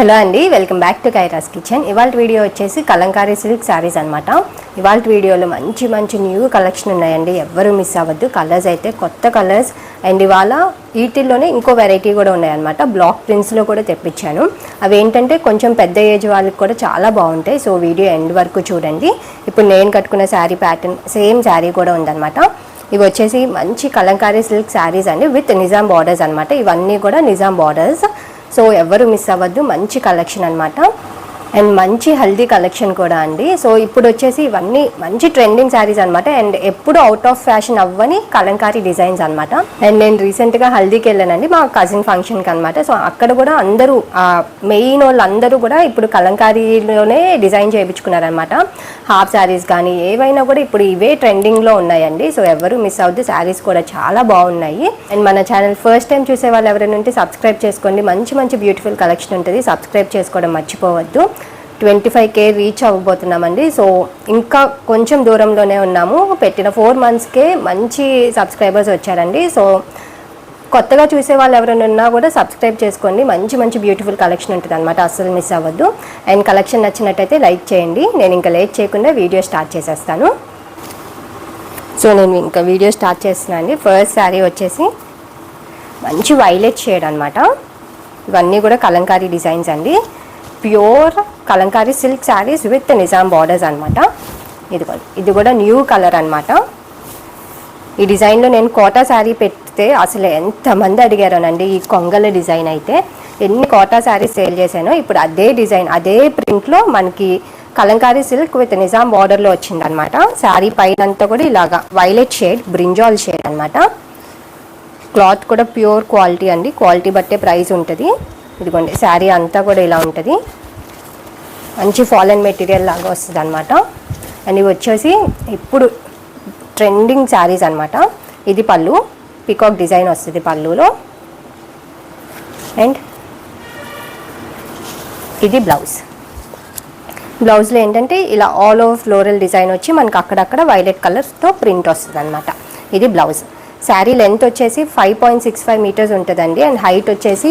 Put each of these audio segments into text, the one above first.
Hello అండి welcome back to Kaira's kitchen. ఇవాళ video వచ్చేసి కలంకారీ సిల్క్ శారీస్ అనమాట ఇవాళ వీడియోలో మంచి మంచి న్యూ కలెక్షన్ ఉన్నాయండి. ఎవ్వరూ మిస్ అవ్వద్దు. కలర్స్ అయితే కొత్త కలర్స్ అండ్ ఇవాళ వీటిల్లోనే ఇంకో వెరైటీ కూడా ఉన్నాయన్నమాట. బ్లాక్ ప్రింట్స్లో కూడా తెప్పించాను. అవి ఏంటంటే కొంచెం పెద్ద ఏజ్ వాళ్ళకి కూడా చాలా బాగుంటాయి. సో వీడియో ఎండ్ వరకు చూడండి. ఇప్పుడు నేను కట్టుకున్న శారీ ప్యాటర్న్ సేమ్ శారీ కూడా ఉందన్నమాట. ఇవి వచ్చేసి మంచి కలంకారీ సిల్క్ శారీస్ అండి విత్ నిజాం బార్డర్స్ అనమాట ఇవన్నీ కూడా నిజాం బార్డర్స్ సో ఎవరు మిస్ అవ్వద్దు మంచి కలెక్షన్ అనమాట అండ్ మంచి హెల్దీ కలెక్షన్ కూడా అండి. సో ఇప్పుడు వచ్చేసి ఇవన్నీ మంచి ట్రెండింగ్ శారీస్ అనమాట అండ్ ఎప్పుడు అవుట్ ఆఫ్ ఫ్యాషన్ అవ్వని కలంకారీ డిజైన్స్ అనమాట అండ్ నేను రీసెంట్గా హల్దీకి వెళ్ళానండి మా కజిన్ ఫంక్షన్కి అనమాట సో అక్కడ కూడా అందరూ మెయిన్ వాళ్ళందరూ కూడా ఇప్పుడు కలంకారీలోనే డిజైన్ చేయించుకున్నారనమాట హాఫ్ శారీస్ కానీ ఏవైనా కూడా ఇప్పుడు ఇవే ట్రెండింగ్లో ఉన్నాయండి. సో ఎవరు మిస్ అవుద్దు శారీస్ కూడా చాలా బాగున్నాయి. అండ్ మన ఛానల్ ఫస్ట్ టైం చూసే వాళ్ళు ఎవరైనా ఉంటే సబ్స్క్రైబ్ చేసుకోండి. మంచి మంచి బ్యూటిఫుల్ కలెక్షన్ ఉంటుంది. సబ్స్క్రైబ్ చేసుకోవడం మర్చిపోవద్దు. ట్వంటీ ఫైవ్ కే రీచ్ అవ్వబోతున్నామండి. సో ఇంకా కొంచెం దూరంలోనే ఉన్నాము. పెట్టిన ఫోర్ మంత్స్కే మంచి సబ్స్క్రైబర్స్ వచ్చారండి. సో కొత్తగా చూసే వాళ్ళు ఎవరైనా ఉన్నా కూడా సబ్స్క్రైబ్ చేసుకోండి. మంచి మంచి బ్యూటిఫుల్ కలెక్షన్ ఉంటుంది అనమాట అస్సలు మిస్ అవ్వద్దు. అండ్ కలెక్షన్ నచ్చినట్టయితే లైక్ చేయండి. నేను ఇంకా లేట్ చేయకుండా వీడియో స్టార్ట్ చేసేస్తాను. సో నేను ఇంకా వీడియో స్టార్ట్ చేస్తున్నాను అండి. ఫస్ట్ శారీ వచ్చేసి మంచి వైలెట్ షేడ్ అనమాట ఇవన్నీ కూడా కలంకారీ డిజైన్స్ అండి. Pure kalamkari silk saris with Nizam borders అనమాట ఇది కూడా ఇది కూడా న్యూ కలర్ అనమాట ఈ డిజైన్లో నేను కోటా శారీ పెడితే అసలు ఎంతమంది అడిగారోనండి ఈ కొంగల డిజైన్ అయితే. ఎన్ని కోటా శారీస్ సేల్ చేశానో ఇప్పుడు అదే డిజైన్ అదే ప్రింట్లో మనకి కలంకారీ సిల్క్ విత్ నిజాం బార్డర్లో వచ్చింది అనమాట శారీ పైన అంతా కూడా ఇలాగా వైలెట్ షేడ్ బ్రింజాల్ షేడ్ అనమాట క్లాత్ కూడా ప్యూర్ క్వాలిటీ అండి. క్వాలిటీ బట్టే ప్రైస్ ఉంటుంది. ఇదిగోండి శారీ అంతా కూడా ఇలా ఉంటుంది. మంచి ఫాలన్ మెటీరియల్ లాగా వస్తుంది అనమాట అండ్ ఇవి వచ్చేసి ఇప్పుడు ట్రెండింగ్ శారీస్ అనమాట ఇది పళ్ళు పికాక్ డిజైన్ వస్తుంది పళ్ళులో. అండ్ ఇది బ్లౌజ్ బ్లౌజ్లో ఏంటంటే ఇలా ఆల్ ఓవర్ ఫ్లోరల్ డిజైన్ వచ్చి మనకు అక్కడక్కడ వైలెట్ కలర్తో ప్రింట్ వస్తుంది అనమాట ఇది బ్లౌజ్ శారీ లెంత్ వచ్చేసి five point six five metres ఉంటుందండి. అండ్ హైట్ వచ్చేసి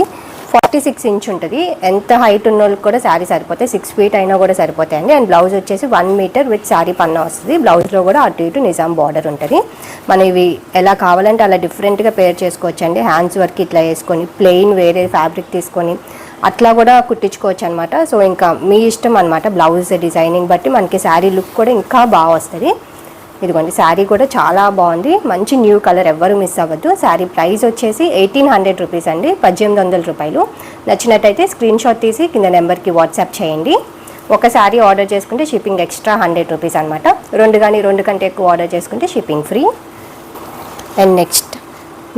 ఫార్టీ సిక్స్ ఇంచ్ ఉంటుంది. ఎంత హైట్ ఉన్న వాళ్ళకి కూడా శారీ సరిపోతాయి. సిక్స్ ఫీట్ అయినా కూడా సరిపోతాయండి. అండ్ బ్లౌజ్ వచ్చేసి వన్ మీటర్ విత్ శారీ పన్నా వస్తుంది. బ్లౌజ్లో కూడా అటు ఇటు నిజాం బార్డర్ ఉంటుంది. మనం ఇవి ఎలా కావాలంటే అలా డిఫరెంట్గా పేర్ చేసుకోవచ్చు అండి హ్యాండ్స్ వర్క్ ఇట్లా వేసుకొని ప్లెయిన్ వేరే ఫ్యాబ్రిక్ తీసుకొని అట్లా కూడా కుట్టించుకోవచ్చు అనమాట సో ఇంకా మీ ఇష్టం అనమాట బ్లౌజ్ డిజైనింగ్ బట్టి. మనకి శారీ లుక్ కూడా ఇంకా బాగా వస్తుంది. ఇదిగోండి శారీ కూడా చాలా బాగుంది. మంచి న్యూ కలర్ ఎవ్వరు మిస్ అవ్వద్దు. శారీ ప్రైస్ వచ్చేసి ఎయిటీన్ హండ్రెడ్ రూపీస్ అండి. పద్దెనిమిది వందల రూపాయలు. నచ్చినట్టయితే స్క్రీన్ షాట్ తీసి కింద నెంబర్కి వాట్సాప్ చేయండి. ఒక శారీ ఆర్డర్ చేసుకుంటే షిప్పింగ్ ఎక్స్ట్రా హండ్రెడ్ రూపీస్ అనమాట రెండు కానీ రెండు కంటే ఎక్కువ ఆర్డర్ చేసుకుంటే షిప్పింగ్ ఫ్రీ అండ్ నెక్స్ట్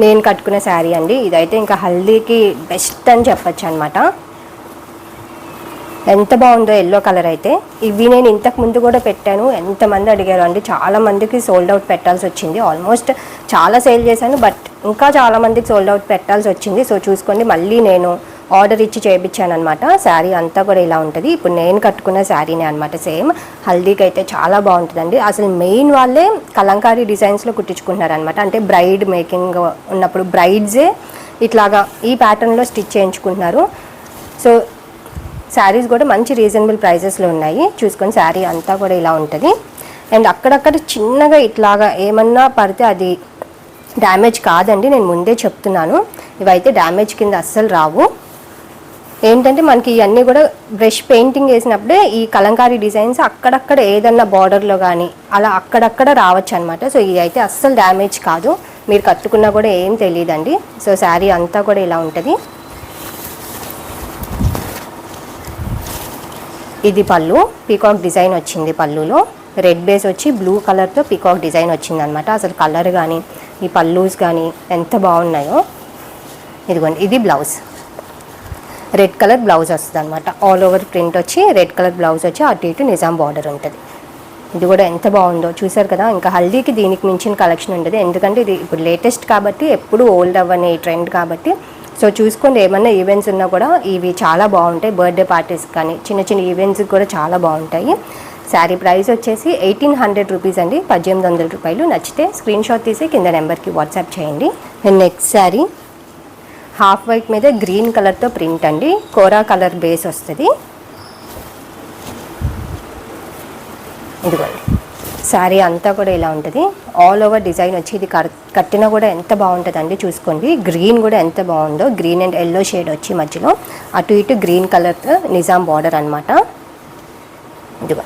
నేను కట్టుకున్న శారీ అండి. ఇదైతే ఇంకా హల్దీకి బెస్ట్ అని చెప్పొచ్చు అనమాట ఎంత బాగుందో ఎల్లో కలర్ అయితే ఇవి నేను ఇంతకు ముందు కూడా పెట్టాను. ఎంతమంది అడిగారు అండి చాలా మందికి సోల్డ్ అవుట్ పెట్టాల్సి వచ్చింది. ఆల్మోస్ట్ చాలా సేల్ చేశాను బట్ ఇంకా చాలా మందికి సోల్డ్ అవుట్ పెట్టాల్సి వచ్చింది. సో చూసుకోండి మళ్ళీ నేను ఆర్డర్ ఇచ్చి చేయించాను అనమాట శారీ అంతా కూడా ఇలా ఉంటుంది. ఇప్పుడు నేను కట్టుకున్న శారీనే అనమాట సేమ్ హల్దీకి అయితే చాలా బాగుంటుందండి. అసలు మెయిన్ వాళ్ళే కలంకారీ డిజైన్స్లో కుట్టించుకుంటున్నారనమాట అంటే బ్రైడ్ మేకింగ్ ఉన్నప్పుడు బ్రైడ్సే ఇట్లాగా ఈ ప్యాటర్న్లో స్టిచ్ చేయించుకుంటున్నారు. సో శారీస్ కూడా మంచి రీజనబుల్ ప్రైజెస్లో ఉన్నాయి. చూసుకొని శారీ అంతా కూడా ఇలా ఉంటుంది. అండ్ అక్కడక్కడ చిన్నగా ఇట్లాగా ఏమన్నా పడితే అది డ్యామేజ్ కాదండి. నేను ముందే చెప్తున్నాను. ఇవైతే డ్యామేజ్ కింద అస్సలు రావు. ఏంటంటే మనకి ఇవన్నీ కూడా బ్రష్ పెయింటింగ్ వేసినప్పుడే ఈ కలంకారీ డిజైన్స్ అక్కడక్కడ ఏదన్నా బార్డర్లో కానీ అలా అక్కడక్కడ రావచ్చు అనమాట సో ఇది అయితే అస్సలు డ్యామేజ్ కాదు. మీరు కట్టుకున్నా కూడా ఏం తెలియదండి సో శారీ అంతా కూడా ఇలా ఉంటుంది. ఇది పళ్ళు. పీకాక్ డిజైన్ వచ్చింది పళ్ళులో. రెడ్ బేస్ వచ్చి బ్లూ కలర్తో పీకాక్ డిజైన్ వచ్చింది అనమాట అసలు కలర్ కానీ ఈ పల్లూస్ కానీ ఎంత బాగున్నాయో. ఇదిగోండి ఇది బ్లౌజ్ రెడ్ కలర్ బ్లౌజ్ వస్తుంది అనమాట ఆల్ ఓవర్ ప్రింట్ వచ్చి రెడ్ కలర్ బ్లౌజ్ వచ్చి అటు ఇటు నిజాం బార్డర్ ఉంటుంది. ఇది కూడా ఎంత బాగుందో చూసారు కదా? ఇంకా హల్దీకి దీనికి మించిన కలెక్షన్ ఉంటుంది ఎందుకంటే ఇది ఇప్పుడు లేటెస్ట్ కాబట్టి ఎప్పుడు ఓల్డ్ అవ్వని ట్రెండ్ కాబట్టి సో చూసుకోండి ఏమన్నా ఈవెంట్స్ ఉన్నా కూడా ఇవి చాలా బాగుంటాయి. బర్త్డే పార్టీస్ కానీ చిన్న చిన్న ఈవెంట్స్కి కూడా చాలా బాగుంటాయి. శారీ ప్రైస్ వచ్చేసి ఎయిటీన్ హండ్రెడ్ రూపీస్ అండి. పద్దెనిమిది వందల రూపాయలు. నచ్చితే స్క్రీన్ షాట్ తీసి కింద నెంబర్కి వాట్సాప్ చేయండి. నెక్స్ట్ శారీ హాఫ్ వైట్ మీద గ్రీన్ కలర్తో ప్రింట్ అండి. కోరా కలర్ బేస్ వస్తుంది. ఇదిగోండి. శారీ అంతా కూడా ఇలా ఉంటుంది. ఆల్ ఓవర్ డిజైన్ వచ్చి ఇది కర్- కట్టినా కూడా ఎంత బాగుంటుందండి చూసుకోండి. గ్రీన్ కూడా ఎంత బాగుందో గ్రీన్ అండ్ ఎల్లో షేడ్ వచ్చి మధ్యలో అటు ఇటు గ్రీన్ కలర్ నిజాం బార్డర్ అనమాట ఇదిగో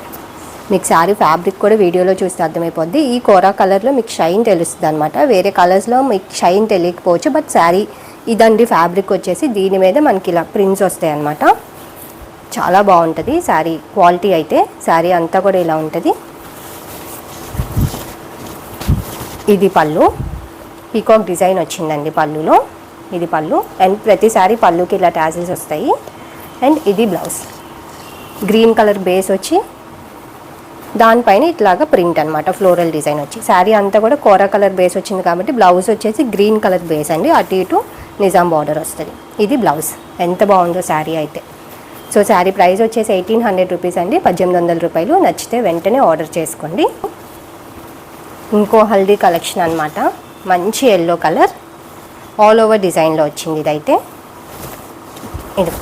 మీకు శారీ ఫ్యాబ్రిక్ కూడా వీడియోలో చూస్తే అర్థమైపోద్ది. ఈ కోరా కలర్లో మీకు షైన్ తెలుస్తుంది అనమాట వేరే కలర్స్లో మీకు షైన్ తెలియకపోవచ్చు బట్ శారీ ఇదండి ఫ్యాబ్రిక్ వచ్చేసి దీని మీద మనకి ఇలా ప్రింట్స్ వస్తాయి అనమాట చాలా బాగుంటుంది శారీ క్వాలిటీ అయితే. శారీ అంతా కూడా ఇలా ఉంటుంది. ఇది పళ్ళు. పీకాక్ డిజైన్ వచ్చిందండి పళ్ళులో. ఇది పళ్ళు. అండ్ ప్రతిసారి పళ్ళుకి ఇలా టాజిల్స్ వస్తాయి. అండ్ ఇది బ్లౌజ్ గ్రీన్ కలర్ బేస్ వచ్చి దానిపైన ఇట్లాగా ప్రింట్ అనమాట ఫ్లోరల్ డిజైన్ వచ్చి. శారీ అంతా కూడా కూర కలర్ బేస్ వచ్చింది కాబట్టి బ్లౌజ్ వచ్చేసి గ్రీన్ కలర్ బేస్ అండి. అటు ఇటు నిజాం బార్డర్ వస్తుంది. ఇది బ్లౌజ్ ఎంత బాగుందో శారీ అయితే. సో శారీ ప్రైస్ వచ్చేసి ఎయిటీన్ హండ్రెడ్ రూపీస్ అండి. పద్దెనిమిది వందల రూపాయలు. నచ్చితే వెంటనే ఆర్డర్ చేసుకోండి. ఇంకో హల్దీ కలెక్షన్ అనమాట మంచి ఎల్లో కలర్. ఆల్ ఓవర్ డిజైన్లో వచ్చింది ఇదైతే. ఇది.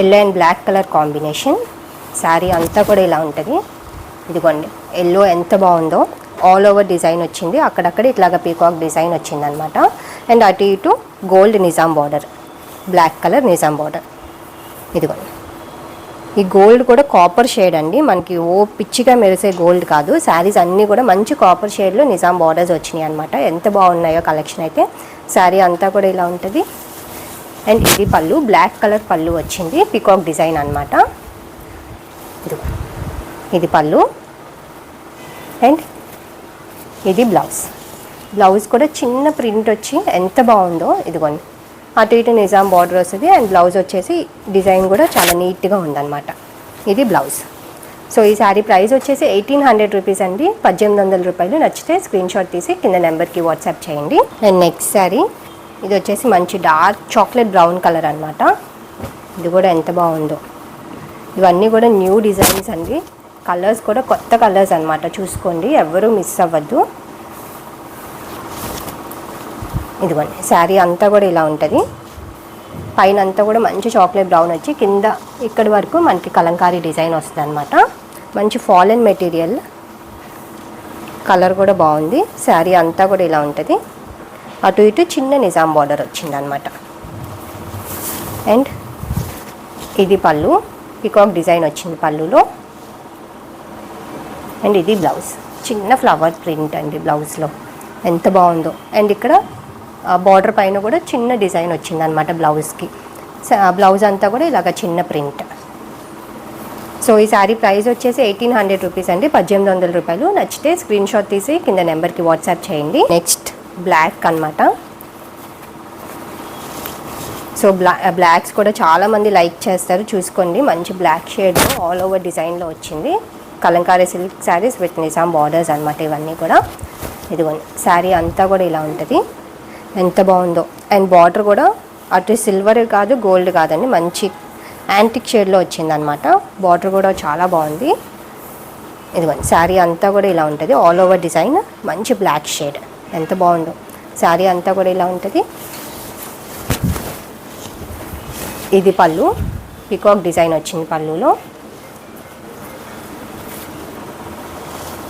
Yellow and black colour combination. Sari అంతా కూడా ఇలా ఉంటుంది. ఇదిగోండి. ఎల్లో ఎంత బాగుందో. ఆల్ ఓవర్ డిజైన్ వచ్చింది. అక్కడక్కడ ఇట్లాగ పీకాక్ డిజైన్ వచ్చింది అనమాట అండ్ అటు ఇటు gold Nizam border black colour Nizam border ఇదిగోండి. ఈ గోల్డ్ కూడా కాపర్ షేడ్ అండి. మనకి ఓ పిచ్చిగా మెరిసే గోల్డ్ కాదు. శారీస్ అన్నీ కూడా మంచి కాపర్ షేడ్లో నిజాం బార్డర్స్ వచ్చినాయి అనమాట ఎంత బాగున్నాయో కలెక్షన్ అయితే. శారీ అంతా కూడా ఇలా ఉంటుంది. అండ్ ఇది పళ్ళు బ్లాక్ కలర్ పళ్ళు వచ్చింది. పికాక్ డిజైన్ అనమాట ఇది పళ్ళు. అండ్ ఇది బ్లౌజ్ బ్లౌజ్ కూడా చిన్న ప్రింట్ వచ్చి ఎంత బాగుందో. ఇదిగోండి. అటు ఇటు నిజాం బార్డర్ వస్తుంది అండ్ బ్లౌజ్ వచ్చేసి డిజైన్ కూడా చాలా నీట్గా ఉందన్నమాట. ఇది బ్లౌజ్. సో ఈ శారీ ప్రైస్ వచ్చేసి ఎయిటీన్ హండ్రెడ్ రూపీస్ అండి. పద్దెనిమిది వందల రూపాయలు నచ్చితే స్క్రీన్ షాట్ తీసి కింద నెంబర్కి వాట్సాప్ చేయండి. అండ్ నెక్స్ట్ శారీ ఇది వచ్చేసి మంచి డార్క్ చాక్లెట్ బ్రౌన్ కలర్ అనమాట ఇది కూడా ఎంత బాగుందో. ఇవన్నీ కూడా న్యూ డిజైన్స్ అండి. కలర్స్ కూడా కొత్త కలర్స్ అనమాట చూసుకోండి ఎవరూ మిస్ అవ్వద్దు. ఇదిగోండి శారీ అంతా కూడా ఇలా ఉంటుంది. పైన అంతా కూడా మంచి చాక్లెట్ బ్రౌన్ వచ్చి కింద ఇక్కడి వరకు మనకి కలంకారీ డిజైన్ వస్తుంది అనమాట మంచి ఫాలెన్ మెటీరియల్ కలర్ కూడా బాగుంది. శారీ అంతా కూడా ఇలా ఉంటుంది. అటు ఇటు చిన్న నిజాం బార్డర్ వచ్చింది అనమాట అండ్ ఇది పళ్ళు. పికాక్ డిజైన్ వచ్చింది పళ్ళులో. అండ్ ఇది బ్లౌజ్ చిన్న ఫ్లవర్ ప్రింట్ అండి బ్లౌజ్లో ఎంత బాగుందో. అండ్ ఇక్కడ బార్డర్ పైన కూడా చిన్న డిజైన్ వచ్చింది అనమాట బ్లౌజ్కి బ్లౌజ్ అంతా కూడా ఇలాగ చిన్న ప్రింట్. సో ఈ శారీ ప్రైస్ వచ్చేసి ఎయిటీన్ హండ్రెడ్ రూపీస్ అండి. పద్దెనిమిది వందల రూపాయలు. నచ్చితే స్క్రీన్ షాట్ తీసి కింద నెంబర్కి వాట్సాప్ చేయండి. నెక్స్ట్ బ్లాక్ అనమాట సో బ్లా బ్లాక్స్ కూడా చాలామంది లైక్ చేస్తారు. చూసుకోండి. మంచి బ్లాక్ షేడ్ ఆల్ ఓవర్ డిజైన్లో వచ్చింది. Kalamkari silk saris with Nizam borders అనమాట ఇవన్నీ కూడా. ఇదిగోండి. శారీ అంతా కూడా ఇలా ఉంటుంది. ఎంత బాగుందో. అండ్ బార్డర్ కూడా అటు సిల్వర్ కాదు గోల్డ్ కాదండి. మంచి యాంటిక్ షేడ్లో వచ్చింది అనమాట బార్డర్ కూడా చాలా బాగుంది. ఇదిగోండి శారీ అంతా కూడా ఇలా ఉంటుంది. ఆల్ ఓవర్ డిజైన్ మంచి బ్లాక్ షేడ్ ఎంత బాగుందో. శారీ అంతా కూడా ఇలా ఉంటుంది. ఇది పళ్ళు. పికాక్ డిజైన్ వచ్చింది పళ్ళులో.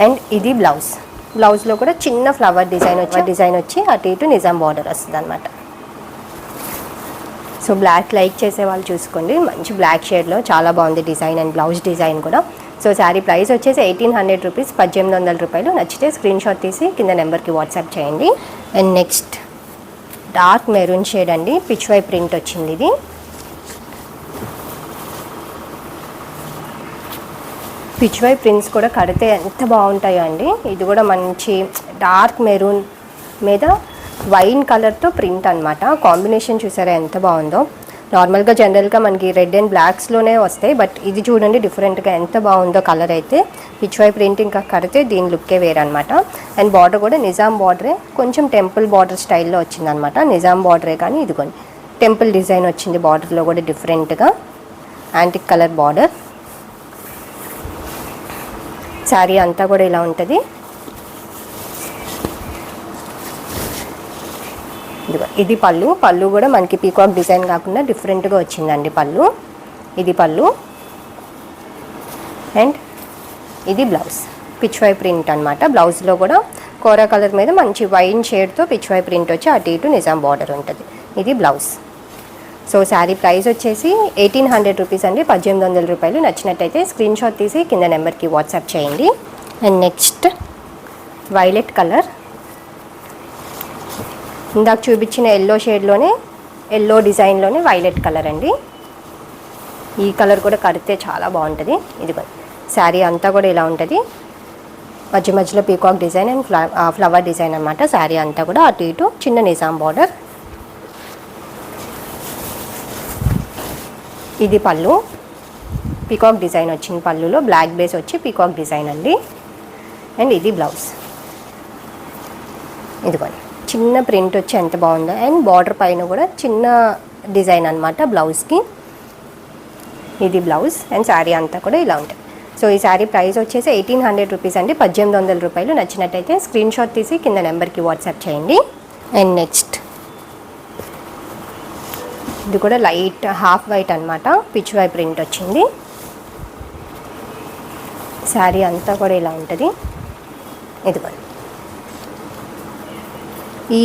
అండ్ ఇది బ్లౌజ్ బ్లౌజ్లో కూడా చిన్న ఫ్లవర్ డిజైన్ వచ్చి డిజైన్ వచ్చి అటు ఇటు నిజాం బార్డర్ వస్తుంది అనమాట సో బ్లాక్ లైక్ చేసే వాళ్ళు చూసుకోండి. మంచి బ్లాక్ షేడ్లో చాలా బాగుంది డిజైన్ అండ్ బ్లౌజ్ డిజైన్ కూడా. సో శారీ ప్రైస్ వచ్చేసి ఎయిటీన్ హండ్రెడ్ రూపీస్ పద్దెనిమిది వందల రూపాయలు. నచ్చితే స్క్రీన్ షాట్ తీసి కింద నెంబర్కి వాట్సాప్ చేయండి. And next dark maroon shade అండి. పిచ్ వై ప్రింట్ వచ్చింది ఇది. పిచ్వై ప్రింట్స్ కూడా కడితే ఎంత బాగుంటాయో అండి. ఇది కూడా మంచి డార్క్ మెరూన్ మీద వైన్ కలర్తో ప్రింట్ అనమాట కాంబినేషన్ చూసారా ఎంత బాగుందో. నార్మల్గా జనరల్గా మనకి రెడ్ అండ్ బ్లాక్స్లోనే వస్తాయి. బట్ ఇది చూడండి డిఫరెంట్గా ఎంత బాగుందో కలర్ అయితే. పిచ్ వై ప్రింట్ ఇంకా కడితే దీని లుక్కే వేరనమాట అండ్ బార్డర్ కూడా నిజాం బార్డరే. కొంచెం టెంపుల్ బార్డర్ స్టైల్లో వచ్చిందనమాట నిజాం బార్డరే కానీ ఇదిగోండి టెంపుల్ డిజైన్ వచ్చింది బార్డర్లో కూడా డిఫరెంట్గా. Antique colour border. శారీ అంతా కూడా ఇలా ఉంటుంది. ఇది పళ్ళు. పళ్ళు కూడా మనకి పీకాక్ డిజైన్ కాకుండా డిఫరెంట్గా వచ్చిందండి పళ్ళు. ఇది పళ్ళు. అండ్ ఇది బ్లౌజ్. పిచ్వై ప్రింట్ అనమాట బ్లౌజ్లో కూడా కోరా కలర్ మీద మంచి వైన్ షేడ్తో పిచ్వై ప్రింట్ వచ్చి అటు ఇటు నిజాం బార్డర్ ఉంటుంది. ఇది బ్లౌజ్. సో శారీ ప్రైస్ వచ్చేసి ఎయిటీన్ హండ్రెడ్ రూపీస్ అండి పద్దెనిమిది వందల రూపాయలు. నచ్చినట్టయితే స్క్రీన్ షాట్ తీసి కింద నెంబర్కి వాట్సాప్ చేయండి. And next violet colour. ఇందాక చూపించిన ఎల్లో షేడ్లోనే ఎల్లో డిజైన్లోనే వైలెట్ కలర్ అండి. ఈ కలర్ కూడా కడితే చాలా బాగుంటుంది. ఇది శారీ అంతా కూడా ఇలా ఉంటుంది. మధ్య మధ్యలో peacock design and flower design అనమాట శారీ అంతా కూడా అటు ఇటు చిన్న నిజాం బార్డర్. ఇది పళ్ళు. పీకాక్ డిజైన్ వచ్చింది పళ్ళులో బ్లాక్ బేస్ వచ్చి పీకాక్ డిజైన్ అండి. అండ్ ఇది బ్లౌజ్ ఇదిగోండి. చిన్న ప్రింట్ వచ్చి ఎంత బాగుందో. అండ్ బార్డర్ పైన కూడా చిన్న డిజైన్ అనమాట బ్లౌజ్కి ఇది బ్లౌజ్ అండ్ శారీ అంతా కూడా ఇలా ఉంటుంది సో ఈ శారీ ప్రైస్ వచ్చేసి ఎయిటీన్ హండ్రెడ్ రూపీస్ అండి. పద్దెనిమిది వందల రూపాయలు నచ్చినట్టయితే స్క్రీన్ షాట్ తీసి కింద నెంబర్కి వాట్సాప్ చేయండి. అండ్ నెక్స్ట్ ఇది కూడా లైట్ హాఫ్ వైట్ అనమాట పిచ్ ప్రింట్ వచ్చింది. శారీ అంతా కూడా ఇలా ఉంటుంది. ఇదిగోండి ఈ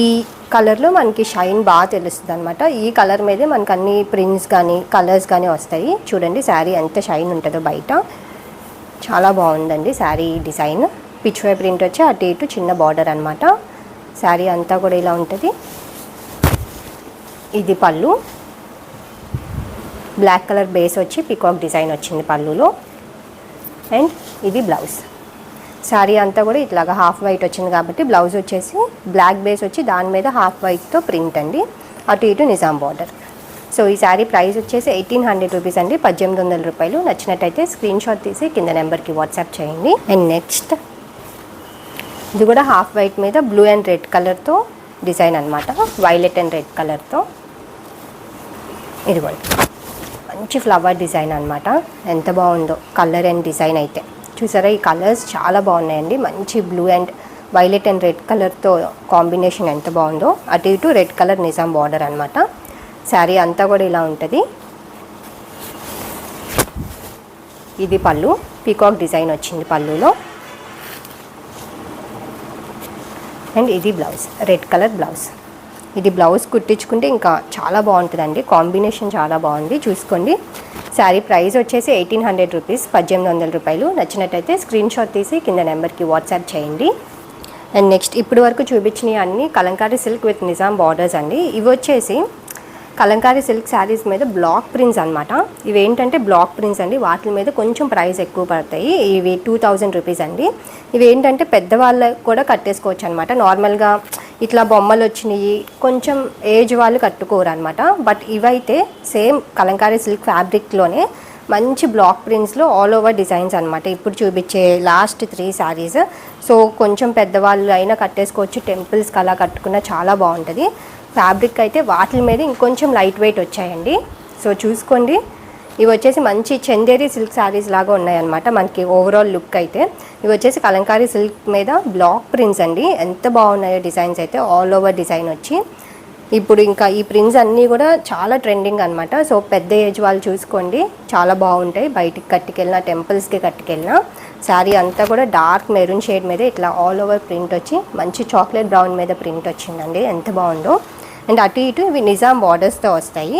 కలర్లో మనకి షైన్ బాగా తెలుస్తుంది అనమాట ఈ కలర్ మీదే మనకు అన్ని ప్రింట్స్ కానీ కలర్స్ కానీ వస్తాయి. చూడండి శారీ ఎంత షైన్ ఉంటుందో బయట. చాలా బాగుందండి శారీ డిజైన్. పిచ్ ప్రింట్ వచ్చి అటు ఇటు చిన్న బార్డర్ అనమాట శారీ అంతా కూడా ఇలా ఉంటుంది. ఇది పళ్ళు. బ్లాక్ కలర్ బేస్ వచ్చి పికాక్ డిజైన్ వచ్చింది పళ్ళులో. అండ్ ఇది బ్లౌజ్ శారీ అంతా కూడా ఇట్లాగా హాఫ్ వైట్ వచ్చింది కాబట్టి బ్లౌజ్ వచ్చేసి బ్లాక్ బేస్ వచ్చి దాని మీద హాఫ్ వైట్తో ప్రింట్ అండి. అటు ఇటు నిజాం బార్డర్ సో ఈ శారీ ప్రైస్ వచ్చేసి ఎయిటీన్ హండ్రెడ్ రూపీస్ అండి. పద్దెనిమిది వందల రూపాయలు. నచ్చినట్టయితే స్క్రీన్ షాట్ తీసి కింద నెంబర్కి వాట్సాప్ చేయండి. అండ్ నెక్స్ట్ ఇది కూడా హాఫ్ వైట్ మీద బ్లూ అండ్ రెడ్ కలర్తో డిజైన్ అనమాట వైలెట్ అండ్ రెడ్ కలర్తో ఇదిగోండి. మంచి ఫ్లవర్ డిజైన్ అనమాట ఎంత బాగుందో కలర్ అండ్ డిజైన్ అయితే. చూసారా ఈ కలర్స్ చాలా బాగున్నాయండి. మంచి blue and violet and red కలర్తో కాంబినేషన్ ఎంత బాగుందో. అటు ఇటు రెడ్ కలర్ నిజాం బార్డర్ అనమాట శారీ అంతా కూడా ఇలా ఉంటుంది. ఇది పళ్ళు. పీకాక్ డిజైన్ వచ్చింది పళ్ళులో. అండ్ ఇది బ్లౌజ్. Red colour blouse. ఇది బ్లౌజ్ కుట్టించుకుంటే ఇంకా చాలా బాగుంటుందండి. కాంబినేషన్ చాలా బాగుంది. చూసుకోండి. శారీ ప్రైస్ వచ్చేసి ఎయిటీన్ హండ్రెడ్ రూపీస్ పద్దెనిమిది వందల రూపాయలు. నచ్చినట్టయితే స్క్రీన్ షాట్ తీసి కింద నెంబర్కి వాట్సాప్ చేయండి. అండ్ నెక్స్ట్ ఇప్పటి వరకు చూపించినవి అన్ని Kalamkari silk with Nizam borders అండి. ఇవి వచ్చేసి కలంకారీ సిల్క్ శారీస్ మీద బ్లాక్ ప్రింట్స్ అనమాట ఇవి ఏంటంటే బ్లాక్ ప్రింట్స్ అండి. వాటి మీద కొంచెం ప్రైస్ ఎక్కువ పడతాయి. ఇవి టూ థౌజండ్ రూపీస్ అండి. ఇవి ఏంటంటే పెద్దవాళ్ళకి కూడా కట్టేసుకోవచ్చు అనమాట నార్మల్గా ఇట్లా బొమ్మలు వచ్చినాయి కొంచెం ఏజ్ వాళ్ళు కట్టుకోరు అనమాట బట్ ఇవైతే సేమ్ కలంకారీ సిల్క్ ఫ్యాబ్రిక్లోనే మంచి బ్లాక్ ప్రింట్స్లో ఆల్ ఓవర్ డిజైన్స్ అనమాట ఇప్పుడు చూపించే లాస్ట్ త్రీ శారీస్. సో కొంచెం పెద్దవాళ్ళు అయినా కట్టేసుకోవచ్చు. టెంపుల్స్కి అలా కట్టుకున్న చాలా బాగుంటుంది. ఫ్యాబ్రిక్ అయితే వాటి మీద ఇంకొంచెం లైట్ వెయిట్ వచ్చాయండి. సో చూసుకోండి. ఇవి వచ్చేసి మంచి చందేరి సిల్క్ శారీస్ లాగా ఉన్నాయన్నమాట. మనకి ఓవరాల్ లుక్ అయితే. ఇవి వచ్చేసి కలంకారీ సిల్క్ మీద బ్లాక్ ప్రింట్స్ అండి. ఎంత బాగున్నాయో డిజైన్స్ అయితే ఆల్ ఓవర్ డిజైన్ వచ్చి. ఇప్పుడు ఇంకా ఈ ప్రింట్స్ అన్నీ కూడా చాలా ట్రెండింగ్ అనమాట సో పెద్ద ఏజ్ వాళ్ళు చూసుకోండి. చాలా బాగుంటాయి. బయటికి కట్టుకెళ్ళినా టెంపుల్స్కి కట్టుకెళ్ళినా. శారీ అంతా కూడా డార్క్ మెరూన్ షేడ్ మీద ఇట్లా ఆల్ ఓవర్ ప్రింట్ వచ్చి. మంచి చాక్లెట్ బ్రౌన్ మీద ప్రింట్ వచ్చిందండి. ఎంత బాగుందో. అండ్ అటు ఇటు ఇవి నిజాం బార్డర్స్తో వస్తాయి.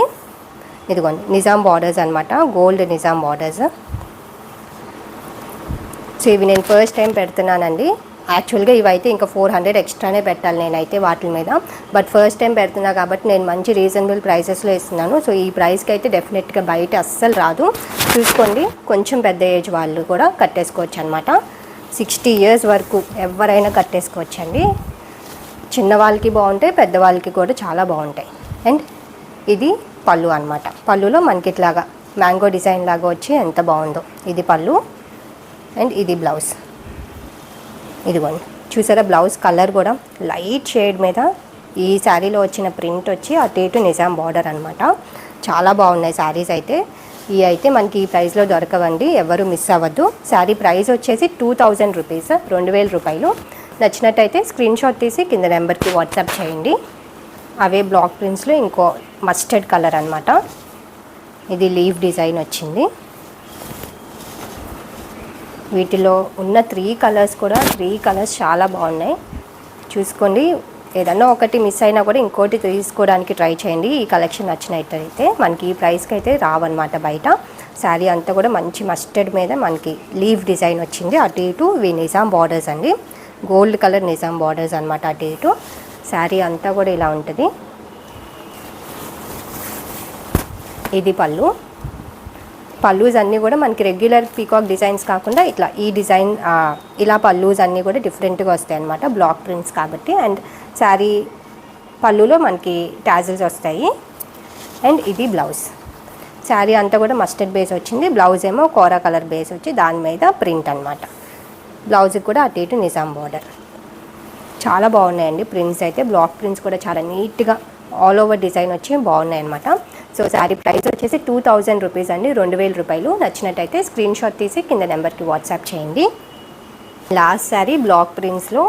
ఇదిగోండి నిజాం బార్డర్స్ అనమాట గోల్డ్ నిజాం బార్డర్స్ సో ఇవి నేను ఫస్ట్ టైం పెడుతున్నానండి. యాక్చువల్గా ఇవైతే ఇంకా ఫోర్ హండ్రెడ్ ఎక్స్ట్రానే పెట్టాలి నేనైతే వాటి మీద. బట్ ఫస్ట్ టైం పెడుతున్నా కాబట్టి నేను మంచి రీజనబుల్ ప్రైసెస్లో ఇస్తున్నాను. సో ఈ ప్రైస్కి అయితే డెఫినెట్గా బయట అస్సలు రాదు. చూసుకోండి కొంచెం పెద్ద ఏజ్ వాళ్ళు కూడా కట్టేసుకోవచ్చు అనమాట సిక్స్టీ ఇయర్స్ వరకు ఎవరైనా కట్టేసుకోవచ్చండి. చిన్నవాళ్ళకి బాగుంటాయి పెద్దవాళ్ళకి కూడా చాలా బాగుంటాయి. అండ్ ఇది పళ్ళు అనమాట పళ్ళులో మనకి ఇట్లాగా మ్యాంగో డిజైన్ లాగా వచ్చి ఎంత బాగుందో. ఇది పళ్ళు అండ్ ఇది బ్లౌజ్. ఇదిగోండి. చూసారా బ్లౌజ్ కలర్ కూడా లైట్ షేడ్ మీద ఈ శారీలో వచ్చిన ప్రింట్ వచ్చి అటు ఇటు నిజాం బార్డర్ అనమాట చాలా బాగున్నాయి శారీస్ అయితే. ఈ అయితే మనకి ఈ ప్రైస్లో దొరకవండి. ఎవరు మిస్ అవ్వద్దు. శారీ ప్రైస్ వచ్చేసి టూ థౌజండ్ రూపీస్ రెండు వేల రూపాయలు. నచ్చినట్టయితే స్క్రీన్ షాట్ తీసి కింద నెంబర్కి వాట్సాప్ చేయండి. అవే బ్లాక్ ప్రింట్స్లో ఇంకో మస్టర్డ్ కలర్ అనమాట ఇది లీవ్ డిజైన్ వచ్చింది. వీటిలో ఉన్న త్రీ కలర్స్ కూడా త్రీ కలర్స్ చాలా బాగున్నాయి. చూసుకోండి ఏదన్నా ఒకటి మిస్ అయినా కూడా ఇంకోటి తీసుకోవడానికి ట్రై చేయండి. ఈ కలెక్షన్ నచ్చినట్టయితే మనకి ఈ ప్రైస్కి అయితే రావన్నమాట బయట. శారీ అంతా కూడా మంచి మస్టర్డ్ మీద మనకి లీవ్ డిజైన్ వచ్చింది. అటు ఇటు ఇవి నిజాం బార్డర్స్ అండి. గోల్డ్ కలర్ నిజాం బార్డర్స్ అనమాట అటు ఇటు. శారీ అంతా కూడా ఇలా ఉంటుంది. ఇది పళ్ళు. పల్లూస్ అన్నీ కూడా మనకి రెగ్యులర్ పీకాక్ డిజైన్స్ కాకుండా ఇట్లా ఈ డిజైన్ ఇలా పల్లూస్ అన్నీ కూడా డిఫరెంట్గా వస్తాయి అనమాట బ్లాక్ ప్రింట్స్ కాబట్టి. అండ్ శారీ పళ్ళులో మనకి ట్యాజిల్స్ వస్తాయి. అండ్ ఇది బ్లౌజ్. శారీ అంతా కూడా మస్టర్డ్ బేస్ వచ్చింది. బ్లౌజ్ ఏమో కోరా కలర్ బేస్ వచ్చి దాని మీద ప్రింట్ అనమాట బ్లౌజ్కి కూడా అటు ఇటు నిజాం బార్డర్. చాలా బాగున్నాయండి. ప్రింట్స్ అయితే బ్లాక్ ప్రింట్స్ కూడా చాలా నీట్గా ఆల్ ఓవర్ డిజైన్ వచ్చి బాగున్నాయి అనమాట సో శారీ ప్రైస్ వచ్చేసి టూ థౌజండ్ రూపీస్ అండి. రెండు వేల రూపాయలు. నచ్చినట్టయితే స్క్రీన్ షాట్ తీసి కింద నెంబర్కి వాట్సాప్ చేయండి. లాస్ట్ శారీ బ్లాక్ ప్రింట్స్లో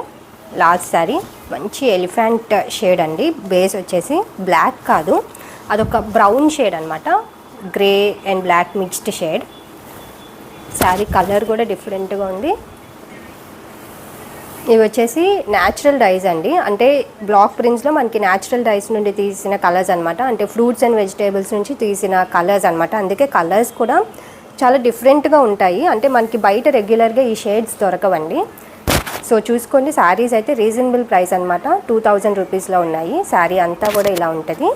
లాస్ట్ శారీ మంచి ఎలిఫెంట్ షేడ్ అండి. బేస్ వచ్చేసి బ్లాక్ కాదు. అదొక బ్రౌన్ షేడ్ అనమాట grey and black mixed shade sari colour కూడా డిఫరెంట్గా ఉంది. ఇవి వచ్చేసి న్యాచురల్ డైస్ అండి. అంటే బ్లాక్ ప్రింట్స్లో మనకి న్యాచురల్ డైస్ నుండి తీసిన కలర్స్ అనమాట అంటే ఫ్రూట్స్ అండ్ వెజిటేబుల్స్ నుంచి తీసిన కలర్స్ అనమాట అందుకే కలర్స్ కూడా చాలా డిఫరెంట్గా ఉంటాయి. అంటే మనకి బయట రెగ్యులర్గా ఈ షేడ్స్ దొరకవండి. సో చూసుకోండి శారీస్ అయితే రీజనబుల్ ప్రైస్ అనమాట టూ థౌజండ్ రూపీస్లో ఉన్నాయి. శారీ అంతా కూడా ఇలా ఉంటుంది.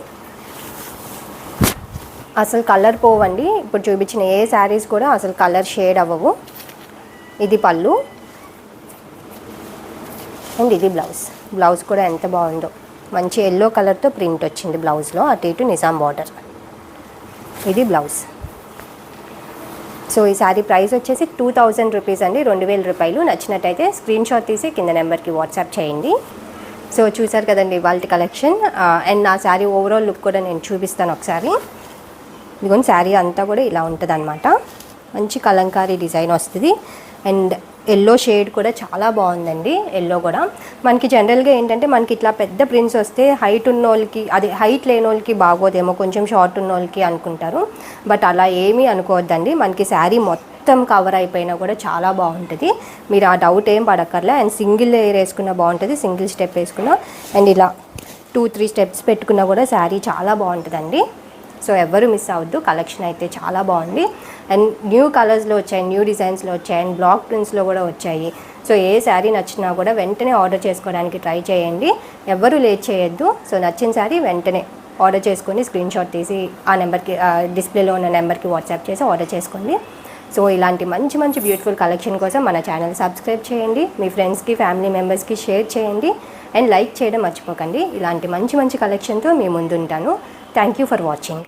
అసలు కలర్ పోవండి. ఇప్పుడు చూపించిన ఏ శారీస్ కూడా అసలు కలర్ షేడ్ అవ్వవు. ఇది పళ్ళు. అండ్ ఇది బ్లౌజ్. బ్లౌజ్ కూడా ఎంత బాగుందో. మంచి ఎల్లో కలర్తో ప్రింట్ వచ్చింది బ్లౌజ్లో. అటు ఇటు నిజాం బార్డర్ ఇది బ్లౌజ్. సో ఈ సారీ ప్రైస్ వచ్చేసి టూ థౌజండ్ రూపీస్ అండి. రెండు వేల రూపాయలు. నచ్చినట్టయితే స్క్రీన్ షాట్ తీసి కింద నెంబర్కి వాట్సాప్ చేయండి. సో చూసారు కదండి వాళ్ళ కలెక్షన్ అండ్ నా శారీ ఓవరాల్ లుక్ కూడా నేను చూపిస్తాను ఒకసారి. ఇదిగోని శారీ అంతా కూడా ఇలా ఉంటుంది అనమాట మంచి కలంకారీ డిజైన్ వస్తుంది. అండ్ ఎల్లో షేడ్ కూడా చాలా బాగుందండి ఎల్లో కూడా. మనకి జనరల్గా ఏంటంటే మనకి ఇట్లా పెద్ద ప్రింట్స్ వస్తే హైట్ ఉన్న వాళ్ళకి అది హైట్ లేని వాళ్ళకి బాగోదేమో కొంచెం షార్ట్ ఉన్న వాళ్ళకి అనుకుంటారు. బట్ అలా ఏమీ అనుకోవద్దండి. మనకి శారీ మొత్తం కవర్ అయిపోయినా కూడా చాలా బాగుంటుంది. మీరు ఆ డౌట్ ఏం పడక్కర్లే. అండ్ సింగిల్ లేయర్ వేసుకున్నా బాగుంటుంది సింగిల్ స్టెప్ వేసుకున్నా. అండ్ ఇలా టూ త్రీ స్టెప్స్ పెట్టుకున్నా కూడా శారీ చాలా బాగుంటుందండి. సో ఎవ్వరు మిస్ అవ్వద్దు. కలెక్షన్ అయితే చాలా బాగుంది. అండ్ న్యూ కలర్స్లో వచ్చాయి న్యూ డిజైన్స్లో వచ్చాయి అండ్ బ్లాక్ ప్రింట్స్లో కూడా వచ్చాయి. సో ఏ శారీ నచ్చినా కూడా వెంటనే ఆర్డర్ చేసుకోవడానికి ట్రై చేయండి. ఎవరు లేట్ చేయొద్దు. సో నచ్చిన శారీ వెంటనే ఆర్డర్ చేసుకొని స్క్రీన్ షాట్ తీసి ఆ నెంబర్కి డిస్ప్లేలో ఉన్న నెంబర్కి వాట్సాప్ చేసి ఆర్డర్ చేసుకోండి. సో ఇలాంటి మంచి మంచి బ్యూటిఫుల్ కలెక్షన్ కోసం మన ఛానల్ సబ్స్క్రైబ్ చేయండి. మీ ఫ్రెండ్స్కి ఫ్యామిలీ మెంబర్స్కి షేర్ చేయండి. అండ్ లైక్ చేయడం మర్చిపోకండి. ఇలాంటి మంచి మంచి కలెక్షన్తో మీ ముందుంటాను. Thank you for watching